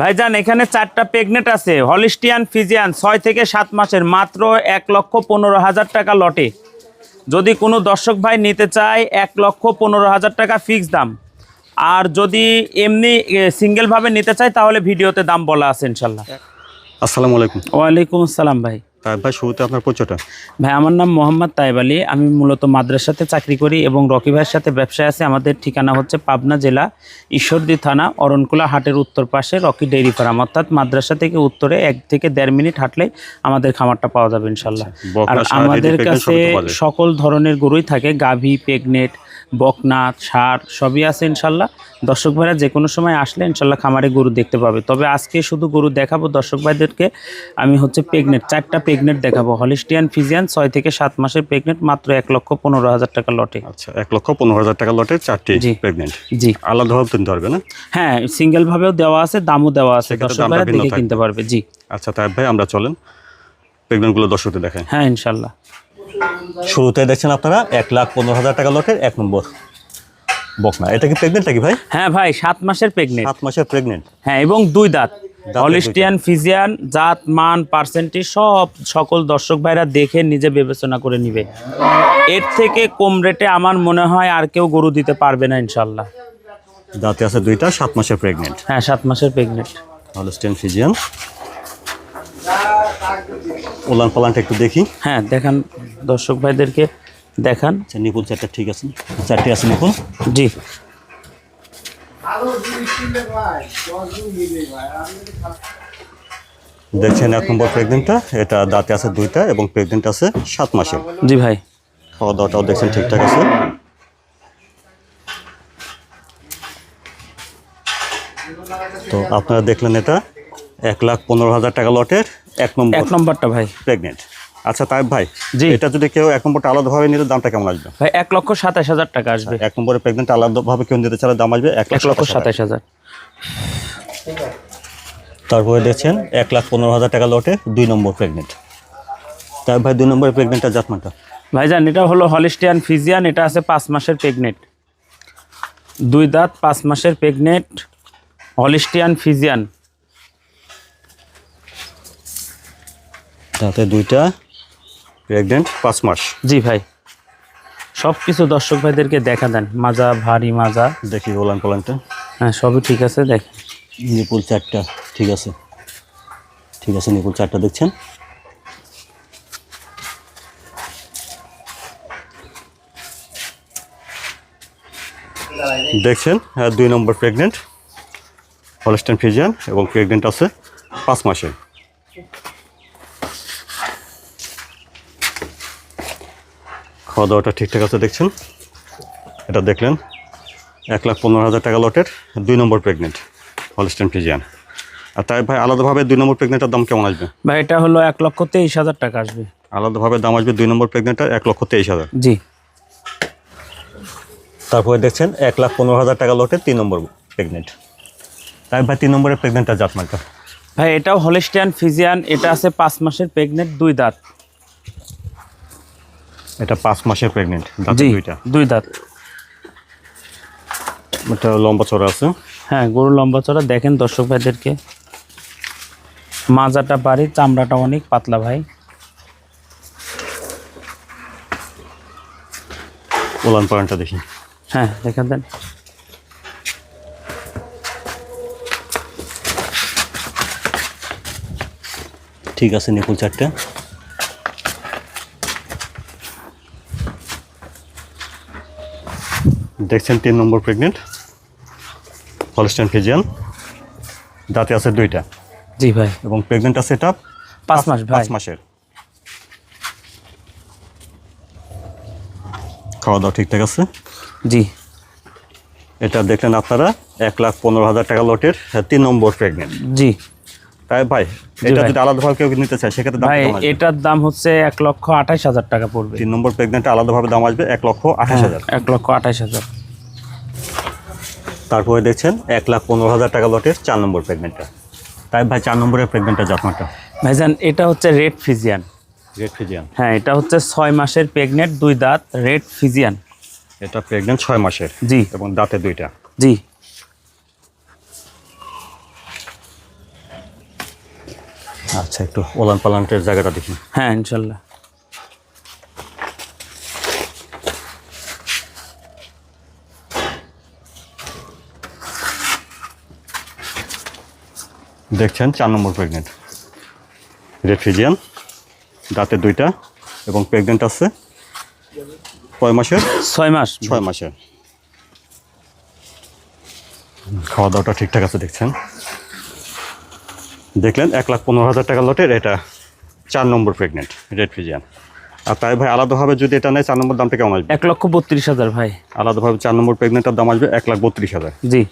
ভাইজান এখানে চারটা প্রেগনেন্ট আছে। হলিস্টিয়ান ফিজিয়ান ছয় থেকে সাত মাসের মাত্র এক লক্ষ পনেরো হাজার টাকা লটে। যদি কোনো দর্শক ভাই নিতে চায় এক লক্ষ পনেরো হাজার টাকা ফিক্স দাম। আর যদি এমনি সিঙ্গেলভাবে নিতে চায় তাহলে ভিডিওতে দাম বলা আছে ইনশাল্লাহ। আসসালামু আলাইকুম। ওয়ালাইকুম আসসালাম ভাই। ভাই শুরুতে আপনার পরিচয়টা? ভাই আমার নাম মোহাম্মদ তাইব আলী। আমি মূলত মাদ্রাসাতে চাকরি করি এবং রকি ভাইয়ের সাথে ব্যবসায় আছে। আমাদের ঠিকানা হচ্ছে পাবনা জেলা ঈশ্বরদী থানা অরণকুলা হাটের উত্তর পাশে রকি ডেইরি ফার্ম। অর্থাৎ মাদ্রাসা থেকে উত্তরে এক থেকে দেড় মিনিট হাঁটলেই আমাদের খামারটা পাওয়া যাবে ইনশাল্লাহ আর আমাদের কাছে। সকল ধরনের গরুই থাকে গাভী পেগনেট বকনা সার সবই আছে ইনশাল্লাহ। দর্শক ভাইরা যে কোনো সময় আসলে ইনশাল্লাহ খামারে গরু দেখতে পাবে। তবে আজকে শুধু গরু দেখাবো দর্শক ভাইদেরকে আমি হচ্ছে প্রেগনেন্ট চারটা প্রেগনেন্ট দেখাবো। হলিস্টিয়ান ফিজিয়ান ছয় থেকে সাত মাসের প্রেগনেন্ট মাত্র এক লক্ষ পনেরো হাজার টাকা লটে। আচ্ছা এক লক্ষ পনেরো হাজার টাকা লটের চারটি জি। প্রেগনেন্ট জি। আলাদাভাবে কিনতে পারবে না? হ্যাঁ সিঙ্গেল ভাবেও দেওয়া আছে দামও দেওয়া আছে। দর্শক ভাইরা দেখে কিনতে পারবে জি। আচ্ছা তাই ভাই আমরা চলেন। প্রেগনেন্টগুলো দর্শকদের দেখাই। হ্যাঁ ইনশাল্লাহ। শুরুতে দেখছেন আপনারা এক লাখ পনেরো হাজার টাকা লটের এক নম্বর বকনা। এটা কি প্রেগনেন্ট নাকি ভাই? হ্যাঁ ভাই সাত মাসের প্রেগনেন্ট সাত মাসের প্রেগনেন্ট হ্যাঁ এবং দুই দাঁত। দুইটা। হলিস্টিয়ান ফিজিয়ান জাত মান পার্সেন্টেজ সব সকল দর্শক ভাইরা দেখে নিজে বিবেচনা করে নিবে। এর থেকে কম রেটে আমার মনে হয় আর কেউ গরু দিতে পারবে না ইনশাল্লাহ দাঁতে আছে দুইটা সাত মাসের প্রেগনেন্ট হ্যাঁ সাত মাসের প্রেগনেন্ট হলস্টেন ফিজিয়ান ওলান পালানটা একটু দেখি। হ্যাঁ দেখান দর্শক ভাইদেরকে দেখান। আচ্ছা নিপুল চারটা ঠিক আছে। চারটে আছে নিপুল? জি। দেখছেন এক নম্বর প্রেগনেন্টটা এটা দাঁতে আছে দুইটা এবং প্রেগনেন্ট আছে সাত মাসে জি ভাই। খাওয়া দাওয়াটাও দেখছেন ঠিকঠাক আছে। তো আপনারা দেখলেন এটা। এক লাখ পনেরো হাজার টাকা লটের এক নম্বর এক নম্বরটা ভাই। প্রেগনেন্ট আচ্ছা তাই ভাই জি। এটা যদি কেউ এক নম্বরটা আলাদাভাবে নিলে দামটা কেমন আসবে? ভাই এক লক্ষ সাতাশ হাজার টাকা আসবে। এক নম্বরের প্রেগনেন্ট আলাদাভাবে কেউ নিতে চাইলে দাম আসবে এক এক লক্ষ সাতাশ হাজার। তারপরে দেখছেন এক লাখ পনেরো হাজার টাকা লটে দুই নম্বর প্রেগনেন্ট তাই ভাই দুই নম্বরের প্রেগনেন্টটা জাতমানটা? ভাইজান এটা হলো হলিস্টিয়ান ফিজিয়ান এটা আছে পাঁচ মাসের প্রেগনেন্ট দুই দাঁত পাঁচ মাসের প্রেগনেন্ট হলিস্টিয়ান ফিজিয়ান। তাতে দুইটা প্রেগনেন্ট পাঁচ মাস। জি ভাই। সব কিছু দর্শক ভাইদেরকে দেখা দেন। মাজা ভারী মাজা। দেখি ওলান পোলানটা হ্যাঁ সবই ঠিক আছে দেখেন। নিপুল চারটা ঠিক আছে। ঠিক আছে নিপুল চারটা দেখছেন? দেখছেন? হ্যাঁ, দুই নম্বর প্রেগনেন্ট হলস্টেন ফিজিয়ান এবং প্রেগনেন্ট আছে পাঁচ মাসে খাওয়া দাওয়াটা ঠিকঠাক আছে দেখছেন? এটা দেখলেন এক লাখ পনেরো হাজার টাকা লটের দুই নম্বর প্রেগনেন্ট হলস্টেন ফিজিয়ান আর তাই ভাই আলাদাভাবে দুই নম্বর প্রেগনেন্টের দাম কেমন আসবে? ভাই এটা হলো এক লক্ষ তেইশ হাজার টাকা আসবে। আলাদাভাবে দাম আসবে দুই নম্বর প্রেগনেন্টের এক লক্ষ তেইশ হাজার। জি। তারপরে দেখছেন এক লাখ পনেরো হাজার টাকা লটের তিন নম্বর প্রেগনেন্ট তাই ভাই তিন নম্বরের প্রেগনেন্টটা জাত মার্কা। ভাই এটাও হলিস্টিয়ান ফিজিয়ান এটা আছে পাঁচ মাসের প্রেগনেন্ট দুই দাঁত। এটা পাঁচ মাসের প্রেগনেন্ট জি দুইটা। দুই দাঁত। এটা লম্বা চড়া আছে। হ্যাঁ গরু লম্বা চড়া। দেখেন দর্শক ভাইদেরকে। মাজাটা বাড়ি চামড়াটা অনেক পাতলা ভাই। ওলান পালানটা দেখি। হ্যাঁ দেখা দেন। ঠিক আছে নিপুল চারটে। দেখছেন তিন নম্বর প্রেগনেন্ট হলস্টেন ফিজিয়ান দাঁতে আছে দুইটা। জি ভাই। এবং প্রেগনেন্ট আছে এটা পাঁচ মাস ভাই। পাঁচ মাসের। খাওয়া দাওয়া ঠিকঠাক আছে? জি। এটা দেখলেন আপনারা এক লাখ পনেরো হাজার টাকা লটের হ্যাঁ, তিন নম্বর প্রেগনেন্ট জি। তাই ভাই এটা। যদি আলাদাভাবে কেউ নিতে চায় সেক্ষেত্রে দাম ভাই এটার দাম হচ্ছে এক লক্ষ আঠাশ হাজার টাকা পড়বে। তিন নম্বর প্রেগনেন্টে আলাদাভাবে দাম আসবে এক লক্ষ আঠাশ হ্যাঁ, হাজার। এক লক্ষ আঠাশ হাজার। তারপরে দেখছেন এক লাখ পনেরো হাজার টাকা লটের চার নম্বর প্রেগনেন্টটা তাই ভাই চার নম্বরের প্রেগনেন্টটা জাতমাটা ভাইজান এটা হচ্ছে রেড ফিজিয়ান রেড ফিজিয়ান হ্যাঁ এটা হচ্ছে ছয় মাসের প্রেগনেন্ট দুই দাঁত রেড ফিজিয়ান এটা প্রেগনেন্ট ছয় মাসের জি। এবং দাঁতে দুইটা। জি। আচ্ছা একটু ওলান পালান্টের জায়গাটা দেখি। হ্যাঁ ইনশাল্লাহ। দেখছেন চার নম্বর প্রেগনেন্ট রেড ফিজিয়ান দাঁতে দুইটা এবং প্রেগনেন্ট আছে কয় মাসের? ছয় মাস। ছয় মাসের। খাওয়া দাওয়াটা ঠিকঠাক আছে দেখছেন। দেখলেন এক লাখ পনেরো হাজার টাকা লটের এটা চার নম্বর প্রেগনেন্ট রেড ফিজিয়ান আর তাই ভাই আলাদাভাবে যদি এটা নেয় চার নম্বর দামটা কেমন আসবে? এক লক্ষ বত্রিশ হাজার ভাই। আলাদাভাবে চার নম্বর প্রেগনেন্টের দাম আসবে এক লাখ বত্রিশ হাজার। জি।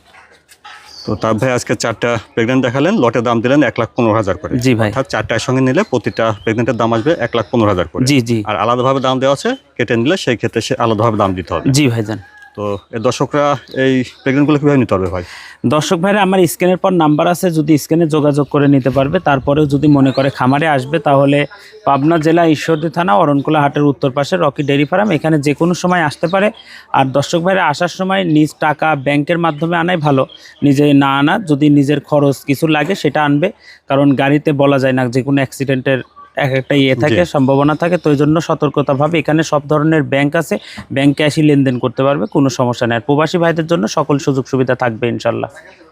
তো তার ভাই আজকে চারটা প্রেগনেন্ট দেখালেন লটের দাম দিলেন এক লাখ পনেরো হাজার করে। জি ভাই। অর্থাৎ চারটার সঙ্গে নিলে প্রতিটা প্রেগনেন্টের দাম আসবে এক লাখ পনেরো হাজার করে। জি জি। আর আলাদাভাবে দাম দেওয়া আছে কেটে নিলে সেই ক্ষেত্রে সে আলাদাভাবে দাম দিতে হবে। জি ভাইজান। তো দর্শকরা এই প্রেগনেন্টগুলো কীভাবে নিতে হবে ভাই? দর্শক ভাইরা, আমার স্ক্যানের পর নাম্বার আছে, যদি স্ক্যানে যোগাযোগ করে নিতে পারবে। তারপরেও যদি মনে করে খামারে আসবে, তাহলে পাবনা জেলা ঈশ্বরদী থানা, অরণকুলা হাটের উত্তর পাশে রকি ডেয়ারি ফার্ম। এখানে যে কোনো সময় আসতে পারে। আর দর্শক ভাইরা, আসার সময় নিজ টাকা ব্যাংকের মাধ্যমে আনাই ভালো। নিজে না আনা, যদি নিজের খরচ কিছু লাগে সেটা আনবে। কারণ গাড়িতে বলা যায় না যে কোনো অ্যাক্সিডেন্টের এক একটা ইয়ে থাকে সম্ভাবনা থাকে তো এই জন্য সতর্কতাভাবে এখানে সব ধরনের ব্যাংক আছে ব্যাংকে আসি লেনদেন করতে পারবে কোনো সমস্যা নেই। আর প্রবাসী ভাইদের জন্য সকল সুযোগ সুবিধা থাকবে ইনশাল্লাহ।